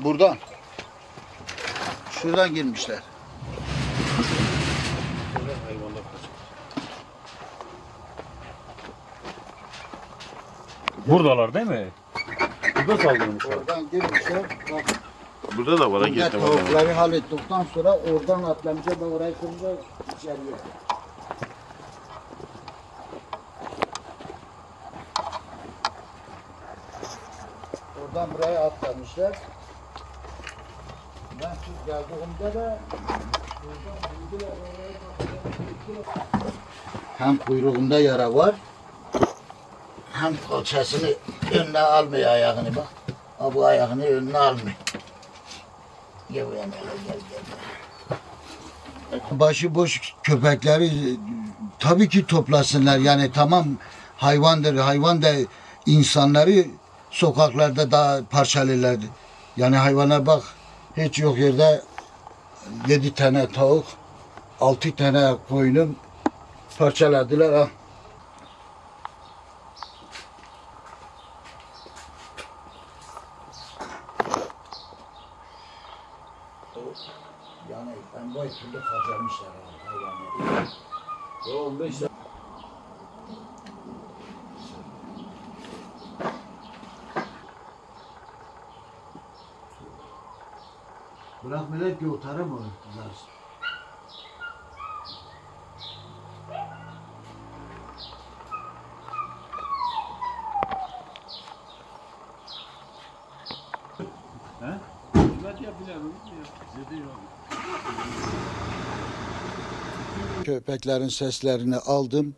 Buradan. Şuradan girmişler. Buradalar değil mi? Burada saldırmışlar. Oradan girmişler. Bak, Burada da var burada tavukları hallettikten sonra oradan atlamışlar da orayı kırınca içeriye. Oradan buraya atlamışlar. Ben siz geldiğimde de hem kuyruğunda yara var hem kalçasını önüne almıyor ayağını bak. Ha bu ayağını önüne almıyor. Gel buraya gel gel gel. Başıboş köpekleri tabii ki toplasınlar. Yani tamam hayvandır. Hayvan da insanları sokaklarda daha parçalıyorlar. Yani hayvana bak hiç yok yerde yedi tane tavuk, altı tane koyunum parçaladılar. Ha. Yani ben bu türlü harcamışlar ha, hayvanı. 15 Bırakmıyorlar ki o tarım mı? Köpeklerin seslerini aldım.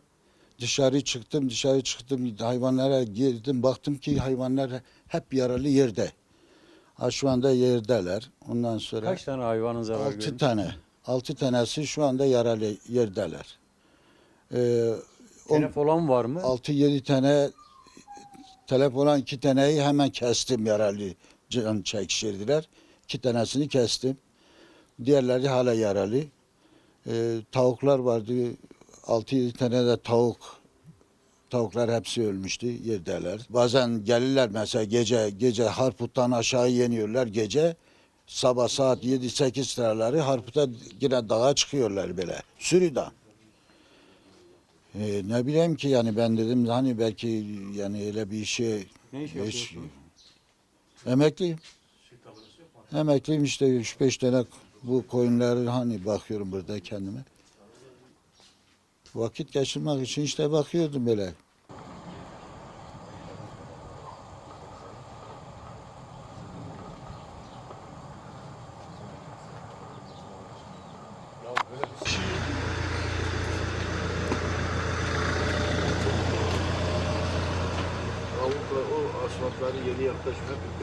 Dışarı çıktım, dışarı çıktım. Hayvanlara girdim. Baktım ki hayvanlar hep yaralı yerde. Ha şu anda yerdeler. Ondan sonra Kaç tane hayvanın zarar altı görmüş? tane. Altı tanesi şu anda yaralı yerdeler. Ee, on- Telef olan var mı? 6-7 tane telef olan iki taneyi hemen kestim yaralı. Can çekişirdiler. İki tanesini kestim. Diğerleri hala yaralı. Ee, tavuklar vardı. 6-7 tane de tavuk. Tavuklar hepsi ölmüştü yerdeler. Bazen gelirler mesela gece gece Harput'tan aşağı yeniyorlar gece. Sabah saat 7-8 sıraları Harput'a yine dağa çıkıyorlar böyle. Sürüden. Ee, ne bileyim ki yani ben dedim hani belki yani öyle bir şey Ne iş hiç emekliyim. Emekliyim işte 3-5 tane bu koyunları hani bakıyorum burada kendime. Vakit geçirmek için işte bakıyordum böyle. Avrupa o asfaltları yeni yaklaşmak